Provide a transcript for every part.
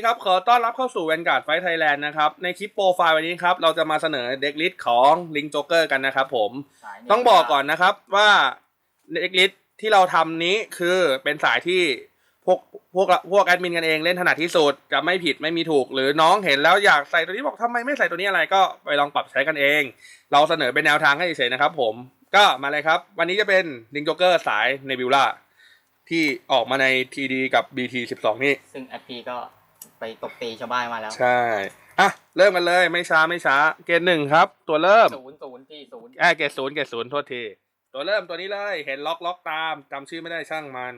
ดีครับ ขอต้อนรับเข้าสู่ Vanguard Fight Thailand นะครับ ในคลิปโปรไฟล์วันนี้ครับ เราจะมาเสนอเด็กลิสต์ของลิงโจเกอร์กันนะครับผม ต้องบอกก่อนนะครับว่าเด็กลิสต์ที่เราทำนี้คือเป็นสายที่พวกพวกพวกแอดมินกันเองเล่นถนัดที่สุดจะไม่ผิดไม่มีถูก หรือน้องเห็นแล้วอยากใส่ตัวนี้บอกทำไมไม่ใส่ตัวนี้อะไรก็ไปลองปรับใช้กันเอง เราเสนอเป็นแนวทางให้เฉยๆนะครับ ผม ก็มาเลยครับ วันนี้จะเป็นลิงโจเกอร์สายเนบิวล่าที่ออกมาใน TD กับ BT 12 นี่ ซึ่งแอปพีก็ ไปตบตีชาวบ้านมาแล้วใช่อะเริ่มกันเลยไม่ช้าไม่ช้า เกณฑ์หนึ่งครับ ตัวเริ่มศูนย์ศูนย์ที่ศูนย์อ่าเกณฑ์ศูนย์เกณฑ์ศูนย์โทษทีตัวเริ่มตัวนี้เลยเห็นล็อกล็อกตามจำชื่อไม่ได้ช่างมัน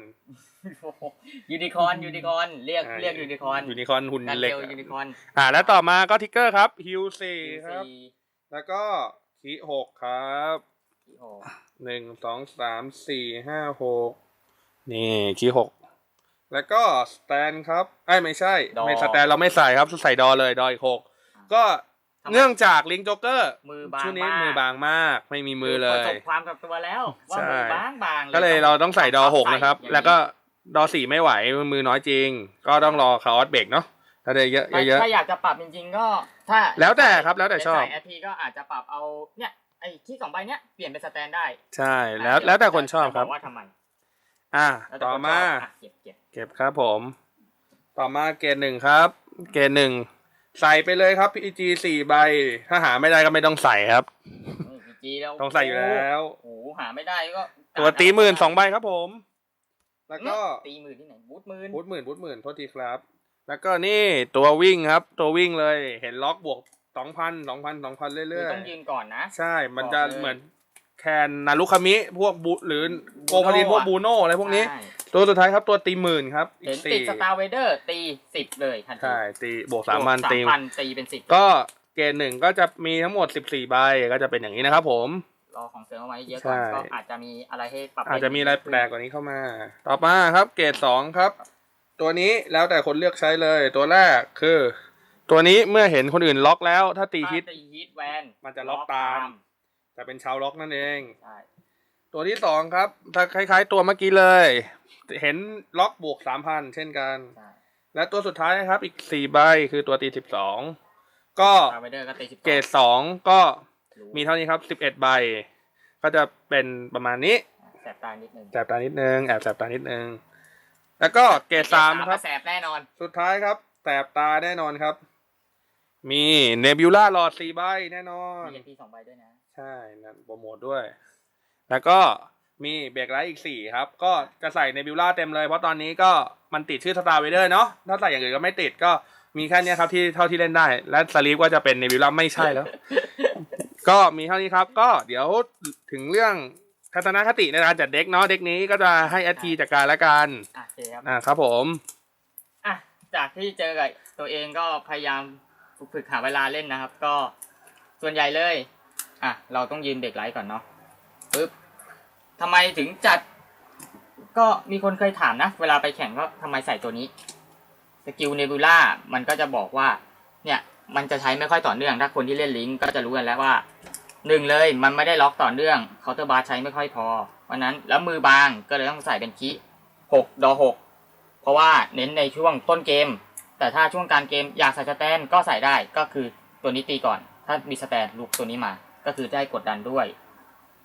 ยูนิคอนยูนิคอนเรียกอ่าเรียกยูนิคอนยูนิคอร์นหุ่นกันเหล็เร็กวยูนิคอนอ่าแล้วต่อมาก็ทิกเกอร์ครับฮิวสี่ซีครับ แล้วก็คีหกครับโอ้หนึ่งสองสามสี่ห้าหกนี่คีหก แล้วก็สแตนครับไอ้ยไม่ใช่ไม่สแตนเราไม่ใส่ครับใส่ดอเลยดออีกหกก็เนื่องจากลิงโจ๊กเกอร์มือบางช่วงนี้มากมือบางมากไม่มีมือเลประยสบความกับตัวแล้วว่าใช่ มือบางบางก็เลยเราต้องใส่ดอหกนะครับ ใส่อย่างแล้วก็ดอสี่ไม่ไหวมือน้อยจริง ก็ต้องรอคาร์ออสเบรกเนาะถ้าได้เยอะถ้าเยอะ ถ้าอยากจะปรับจริงๆก็ ถ้าแล้วแต่ครับแล้วแต่ชอบแอปพีก็อาจจะปรับเอาเนี่ยไอ้ที่สองใบเนี้ยเปลี่ยนเป็นสแตนได้ใช่แล้วแล้วแต่คนชอบครับ จะกว่าทำไม อะแล้วแต่ต่อคนชมาอบอะเก็บเก็บเก็บครับผม ต่อมาเกณฑ์หนึ่งครับ เกณฑ์หนึ่งใส่ไปเลยครับ PG สี่ใบ ถ้าหาไม่ได้ก็ไม่ต้องใส่ครับพีจีแล้วต้องใส่อยู่แล้ว โอ้โหหาไม่ได้ก็ตัวตีหมื่นสองใบครับผม แล้วก็ตีหมื่นที่ไหนบูทหมื่นบูทหมื่นบูทหมื่นโทษทีครับ แล้วก็นี่ตัววิ่งครับ ตัววิ่งเลย เห็นล็อกบวกสองพันสองพันสองพันคือเรื่อยต้องยืนก่อนนะ ๆ ใช่ มันจะบอกเลยเหมือน แคนนารุคามิพวกบูหรือโกพารินพวกบูโน่อะไรพวกนี้ ใช่ตัวสุดท้ายครับตัวตีหมื่นครับอีเห็กนติสี่ดสตาร์เวเดอร์ตีสิบเลยทันทีใช่ตีบวกสามพันตีพันตีเป็นสิบก็เกณฑ์หนึ่งก็จะมีทั้งหมด 14 ใบก็จะเป็นอย่างนี้นะครับผม รอของเสริมเอาไว้เยอะก่อนใช่ ก็อาจจะมีอะไรให้ปรับอาจจะมีอะไรแปลกกว่านี้เข้ามา ต่อมาครับเกรดสองครับ ตัวนี้แล้วแต่คนเลือกใช้เลย ตัวแรกคือ ตัวนี้เมื่อเห็นคนอื่นล็อกแล้ว ถ้าตีฮิตถ้าตีฮิตแวนมันจะล็อกตาม จะเป็นชาวล็อกนั่นเอง ใช่ ตัวที่สองครับ ถ้าคล้ายๆ ตัวเมื่อกี้เลย เห็นล็อกบวกสามพันเช่นกัน ใช่ และตัวสุดท้ายนะครับ อีกสี่ใบคือตัวตีสิบสองก็สตาร์เวเดอร์ก็ตีสิบเกรดสองก็มีเท่านี้ครับสิบเอ็ดใบ ก็จะเป็นประมาณนี้ แสบตานิดนึง แสบตานิดนึง แอบแสบตานิดนึง แล้วก็เกรดสามครับแสบแน่นอน สุดท้ายครับ แสบตาแน่นอนครับ มีเนบิวล่าหลอดสี่ใบแน่นอนมีเอ็นพีสองใบด้วยนะ ใช่นั่นโปรโมทด้วย แล้วก็มีเบรกไลท์อีกสี่ครับ ก็จะใส่เนบิวล่าเต็มเลย เพราะตอนนี้ก็มันติดชื่อสตาร์เวเดอร์เนาะถ้าใส่อย่างอื่นก็ไม่ติดก็มีแค่เนี้ยครับที่เท่าที่เล่นได้ และสลีฟก็จะเป็นเนบิวล่าไม่ใช่แล้ว ก็มีเท่านี้ครับ ก็เดี๋ยวถึงเรื่องทัศนคติในการจัดเด็กเนาะเด็กนี้ก็จะให้แอทีจัดการแล้วกันอะโอเคครับอ่าครับผมอะจากที่เจอกับตัวเองก็พยายามฝึกหาเวลาเล่นนะครับ ก็ส่วนใหญ่เลย อะ เราต้องยืนเบรกไลท์ก่อนเนาะปึ๊บทำไมถึงจัด ก็มีคนเคยถามนะ เวลาไปแข่งก็ทำไมใส่ตัวนี้ สกิลเนบูล่ามันก็จะบอกว่า เนี่ย มันจะใช้ไม่ค่อยต่อเนื่อง ถ้าคนที่เล่นลิงก์ก็จะรู้กันแล้วว่าหนึ่งเลยมันไม่ได้ล็อกต่อเนื่องเคาน์เตอร์บาร์ใช้ไม่ค่อยพอเพราะนั้นแล้วมือบางก็เลยต้องใส่เป็นคีหกดอหกเพราะว่าเน้นในช่วงต้นเกม แต่ถ้าช่วงกลารเกมอยากใส่สแตนก็ใส่ได้ก็คือตัวนี้ตีก่อน ถ้ามีสแตนลูกตัวนี้มา ก็คือได้กดดันด้วย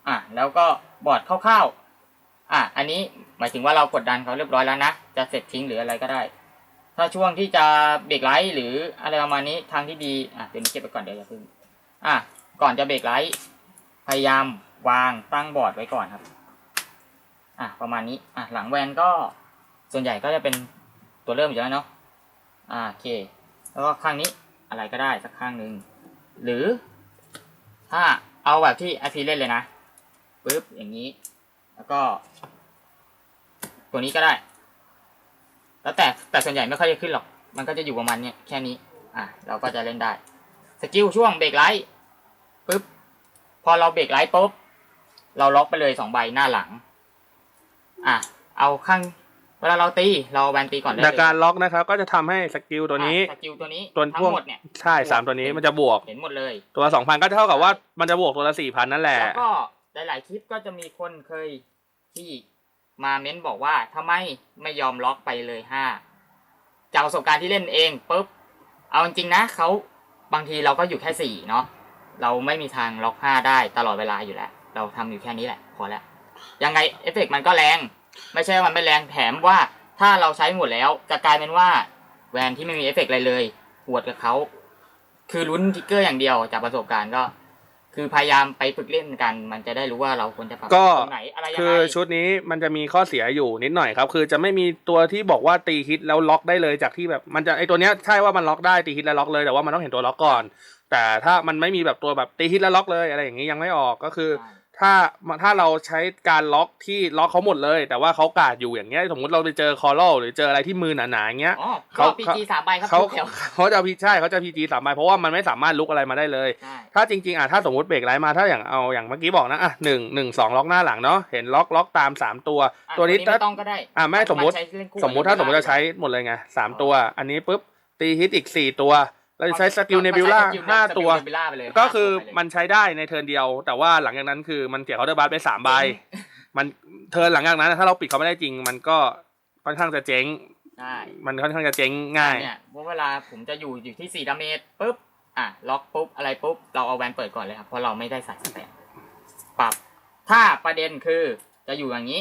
อะแล้วก็บอร์ดคร่าวๆอะอันนี้หมายถึงว่าเรากดดันเขาเรียบร้อยแล้วนะจะเสร็จทิ้งหรืออะไรก็ได้ ถ้าช่วงที่จะเบรกไลท์หรืออะไรประมาณนี้ทางที่ดีอะเดี๋ยวนี้เก็บไปก่อนเดี๋ยวอย่าพิ่งอะก่อนจะเบรกไลท์พยายามวางตั้งบอร์ดไว้ก่อนครับ อะประมาณนี้อะหลังแวนก็ส่วนใหญ่ก็จะเป็นตัวเริ่มอยู่แล้วเนาะอ่าโอเค แล้วก็ข้างนี้อะไรก็ได้สักข้างหนึ่งหรือ ถ้าเอาแบบที่ไอพีเล่นเลยนะปึ๊บอย่างนี้ แล้วก็ ตัวนี้ก็ได้ แล้วแต่แต่ส่วนใหญ่ไม่ค่อยจะขึ้นหรอก มันก็จะอยู่ประมาณเนี้ยแค่นี้ อะ เราก็จะเล่นได้ สกิลช่วงเบรกไลท์ปึ๊บ พอเราเบรกไลท์ปุ๊บ เราล็อกไปเลยสองใบหน้าหลัง อะ เอาข้าง เวลาเราตีเราแวนตีก่อนได้จากเลยการล็อกนะครับ ก็จะทำให้สกิลตัวนี้ อะสกิลตัวนี้ตัวทั้พวก งหมดเนี่ย ใช่สามตัวนี้มันจะบวก เห็นหมดเลย ตัวสองพันก็เท่ากับว่ามันจะบวกตัวละสี่พันนั่นแหละ แล้วก็หลาย ๆ คลิปก็จะมีคนเคยที่มาเม้นบอกว่าทำไมไม่ยอมล็อกไปเลยห้าจากประสบการณ์ที่เล่นเองปุ๊บเอาจริงๆนะเขาบางทีเราก็อยู่แค่สี่เนาะเราไม่มีทางล็อกห้าได้ตลอดเวลาอยู่แล้ว เราทำอยู่แค่นี้แหละ พอแล้วยังไงเอฟเฟกต์มันก็แรง ไม่ใช่ว่ามันไม่แรงแถมว่าถ้าเราใช้หมดแล้วจะกลายเป็นว่าแวนที่ไม่มีเอฟเฟกต์อะไรเลยหวดกับเขาคือลุ้นทิกเกอร์อย่างเดียวจากประสบการณ์ก็ คือพยายามไปฝึกเล่นกัน มันจะได้รู้ว่าเราควรจะปรับก็ตรงไหนอะไรยังคืไงอชุดนี้มันจะมีข้อเสียอยู่นิดหน่อยครับ คือจะไม่มีตัวที่บอกว่าตีฮิตแล้วล็อกได้เลยจากที่แบบมันจะไอตัวเนี้ยใช่ว่ามันล็อกได้ตีฮิตแล้วล็อกเลยแต่ว่ามันต้องเห็นตัวล็อกก่อน แต่ถ้ามันไม่มีแบบตัวแบบตีฮิตแล้วล็อกเลยอะไรอย่างนี้ยังไม่ออกก็คือใช่ ถ้าถ้าเราใช้การล็อกที่ล็อกเขาหมดเลย แต่ว่าเขากาดอยู่อย่างเงี้ยสมมติเราไปเจอคอร์ลหรือเจออะไรที่มือหนาๆอย่างเงี้ยอ๋อเขาเขาพีจีสามใบครับเขาทุกแถวเขาจะพีใช่เขาจะพีจีสามใบเพราะว่ามันไม่สามารถลุกอะไรมาได้เลยใช่ถ้าจริงๆอะถ้าสมมติเบรกไลท์มาถ้าอย่างเอาอย่างเมื่อกี้บอกนะอะหนึ่งหนึ่งสองล็อกหน้าหลังเนาะเห็นล็อกล็อกตามสามตัวอะตัวนี้ไม่ต้องก็ได้อะไม่สมมตินใช้เล่นคู่สมมุติถ้าสมมติจะใช้หมดเลยไงสามตัว อันนี้ปุ๊บตีฮิตอีกสี่ตัว เราจะใช้สกิลเนบิวล่าก็ใช้สกิลห้าตัวสกิล Nebula ไปเลยก็คือห้าตัวไปเลยมันใช้ได้ในเทิร์นเดียว แต่ว่าหลังจากนั้นคือมันเสียเคาน์เตอร์บัสไปสามใบ มันเทิร์นหลังจากนั้น ถ้าเราปิดเขาไม่ได้จริง มันก็ค่อนข้างจะเจ๊งใช่มันค่อนข้างจะเจ๊งง่ายเนี่ยเพราะเวลาผมจะอยู่อยู่ที่สี่ดาเมจปุ๊บ อะล็อกปุ๊บอะไรปุ๊บ เราเอาแวนเปิดก่อนเลยครับเพราะเราไม่ได้ใส่สแตนปรับ ถ้าประเด็นคือจะอยู่อย่างนี้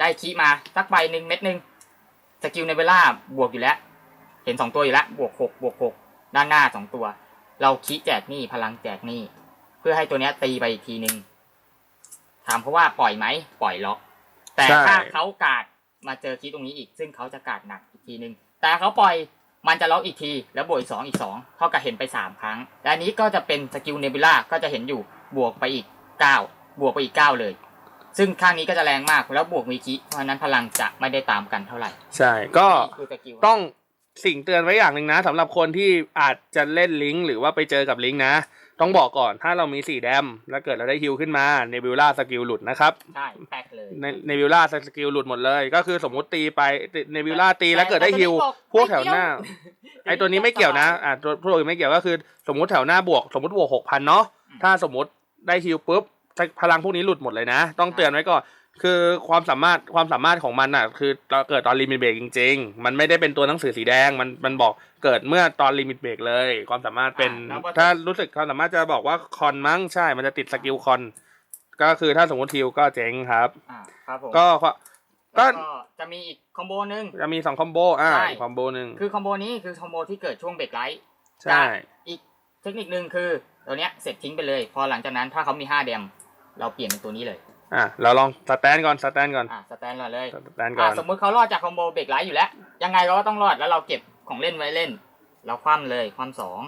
ได้คีย์มาสักใบหนึ่งเม็ดหนึ่งสกิลในเวลาบวกอยู่แล้ว เห็นสองตัวอยู่แล้วบวกหกบวกหก ด้านหน้าสองตัว เราคีย์แจกหนี่พลังแจกหนี่เพื่อให้ตัวเนี้ยตีไปอีกทีหนึ่งถามเขาว่าปล่อยไหมปล่อยล็อก แต่ใช่ ถ้าเขากาดมาเจอคีย์ตรงนี้อีก ซึ่งเขาจะกาดหนักอีกทีหนึ่งแต่เขาปล่อยมันจะล็อกอีกที แล้วบวกอีกสองอีกสองเท่ากับเห็นไปสามครั้งและอันนี้ก็จะเป็นสกิลเนบิล่าก็จะเห็นอยู่บวกไปอีกเก้าบวกไปอีกเก้าเลย ซึ่งข้างนี้ก็จะแรงมากแล้วบวกมีคีย์เพราะฉะนั้นพลังจะไม่ได้ตามกันเท่าไหร่ๆใช่ก็ นี่คือสกิล ต้อง สิ่งเตือนไว้อย่างหนึ่งนะสำหรับคนที่อาจจะเล่นลิงก์หรือว่าไปเจอกับลิงก์นะ ต้องบอกก่อนถ้าเรามีสี่แดม แล้วเกิดเราได้ฮิลขึ้นมาเนบิวล่าสกิลหลุดนะครับใช่แป๊กเลยในเนบิวล่าสกิลหลุดหมดเลย ก็คือสมมุติตีไปเนบิวล่าตีแล้วเกิดได้ฮิลพวกแถวหน้า ไอตัวนี้ไม่เกี่ยวนะอ่าตัวพวกอื่นไม่เกี่ยวก็คือ สมมุติแถวหน้าบวก สมมติบวกหกพันเนาะอืมถ้าสมมติได้ฮิลปุ๊บพลังพวกนี้หลุดหมดเลยนะ ต้องเตือนไว้ก่อน คือความสามารถความสามารถของมันอะ คือเกิดตอนลิมิตเบรกจริง ๆ มันไม่ได้เป็นตัวหนังสือสีแดงมันมันบอกเกิดเมื่อตอนลิมิตเบรกเลย ความสามารถเป็นอ่าแล้วก็ ถ้ารู้สึกความสามารถจะบอกว่าคอนมั้งใช่ มันจะติดสกิลคอน ก็คือถ้าสมมติฮิลก็เจ๊งครับ อ่าครับผมก็ก็ก็จะมีอีกคอมโบหนึงจะมีสองคอมโบอ่าใช่อีกคอมโบหนึ่งคือคอมโบนี้คือคอมโบที่เกิดช่วงเบรกไลท์ ใช่ อีกเทคนิคนึงคือตัวเนี้ยเสร็จทิ้งไปเลย พอหลังจากนั้นถ้าเขามี 5 เดม เราเปลี่ยนเป็นตัวนี้เลย อะเราลองสแตนก่อนสแตนก่อนอะสแตนก่อนเลยสแตนก่ออะนสมมุติเขารอดจากคอมโบเบรกไลท์อยู่แล้ว ยังไงเราก็ต้องรอดแล้วเราเก็บของเล่นไว้เล่น เราคว่ำเลยคว่ำสอง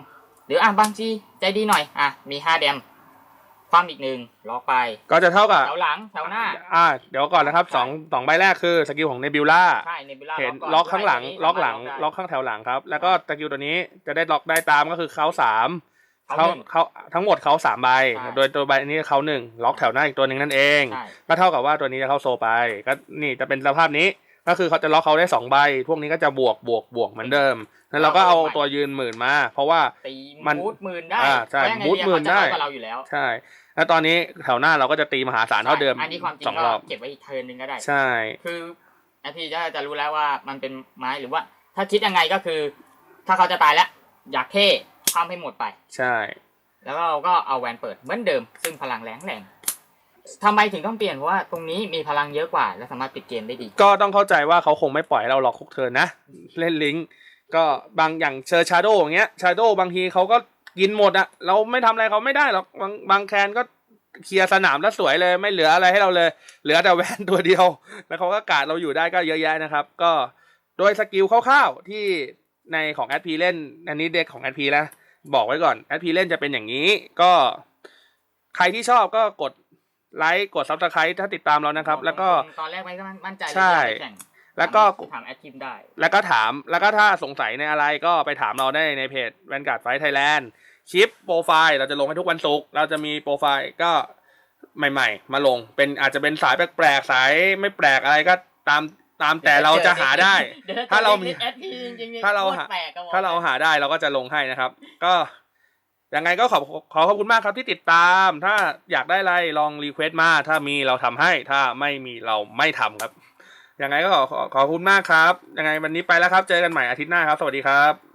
หรืออะบางทีใจดีหน่อยอะมี5เดมคว่ำอีกหนึ่งล็อกไป ก็จะเท่ากับแถวหลังแถวหน้าอ่าเดี๋ยวก่อนนะครับใช่สองสองใบแรกคือสกิลของเนบิวล่าใช่ในเวลาเห็นก่อนล็อกข้างหลังด้วยล็อกหลังสามารถล็อกข้างแถวหลังครับ แล้วก็สกิลตัวนี้จะได้ล็อกได้ตามก็คือเขาสาม เขาเขาหนึ่งเขาทั้งหมดเขาสามใบใช่โดยตัวใบนี้เขาหนึ่งล็อกแถวหน้าอีกตัวหนึ่งนั่นเองใช่ก็เท่ากับว่าตัวนี้จะเข้าโซไป ก็นี่จะเป็นสภาพนี้ ก็คือเขาจะล็อกเขาได้สองใบ พวกนี้ก็จะบวกบวกบวกเหมือนเดิม แล้วเราก็เอาตัวยืนหมื่นมา เพราะว่าตีมันมูดหมื่นได้อ่าใช่เพราะยังไงมูดหมื่นได้เยเขาจะน้อยกว่าเราอยู่แล้ว ใช่ แล้วตอนนี้แถวหน้าเราก็จะตีมหาศาลเท่าเดิมอันนี้ความจริสงองก็รอบเก็บไว้อีกเทิร์นหนึงก็ได้ ใช่ คือไอทีจะจะรู้แล้วว่ามันเป็นไม้หรือว่า ถ้าคิดยังไงก็คือ ถ้าเขาจะตายแล้วอยากเท่ ทำให้หมดไป ใช่ แล้วเราก็เอาแวนเปิดเหมือนเดิม ซึ่งพลังแรงแรงทำไมถึงต้องเปลี่ยนเพราะว่าตรงนี้มีพลังเยอะกว่า และสามารถปิดเกมได้ดี ก็ต้องเข้าใจว่าเขาคงไม่ปล่อยให้เราล็อกคุกเทิร์นนะ เล่นลิงก์ก็บางอย่างเชอร์ชาโดอย่างเงี้ยชาโดบางทีเขาก็กินหมดอะเราไม่ทำอะไรเขาไม่ได้หรอกบางบางแคนก็เคลียร์สนามแล้วสวยเลย ไม่เหลืออะไรให้เราเลย เหลือแต่แวนตัวเดียว แล้วเขาก็กาดเราอยู่ได้ก็เยอะแยะนะครับ ก็โดยสกิลคร่าวๆที่ในของแอดพีเล่นอันนี้เด็กของแอดพีนะ บอกไว้ก่อนแอดพีเล่นจะเป็นอย่างนี้ ก็ใครที่ชอบก็กดไลค์กดซับสไครต์ถ้าติดตามเรานะครับ แล้วก็ตอนแรกไม่มั่นใจเลยใช่ว่าจะแข่งแล้วก็ถามแอดทีมได้ แล้วก็ถามแล้วก็ถ้าสงสัยในอะไรก็ไปถามเราได้ในเพจแวนการ์ดไฟไทยแลนด์คลิปโปรไฟล์เราจะลงให้ทุกวันศุกร์เราจะมีโปรไฟล์ก็ใหม่ ๆ มาลง เป็นอาจจะเป็นสายแปลกๆสายไม่แปลกอะไรก็ตาม ตามแต่เราจะหาได้ดี๋ยวถ้าเรามีแอดทีจริงๆถ้าเราหาโคตแปลกอะบอกถ้าเราหาได้เราก็จะลงให้นะครับ ก็ยังไงก็ขอบขอขอบคุณมากครับที่ติดตาม ถ้าอยากได้อะไรลองรีเควสต์มา ถ้ามีเราทำให้ ถ้าไม่มีเราไม่ทำครับยังไงก็ขอขอขอบคุณมากครับ ยังไงวันนี้ไปแล้วครับ เจอกันใหม่อาทิตย์หน้าครับ สวัสดีครับ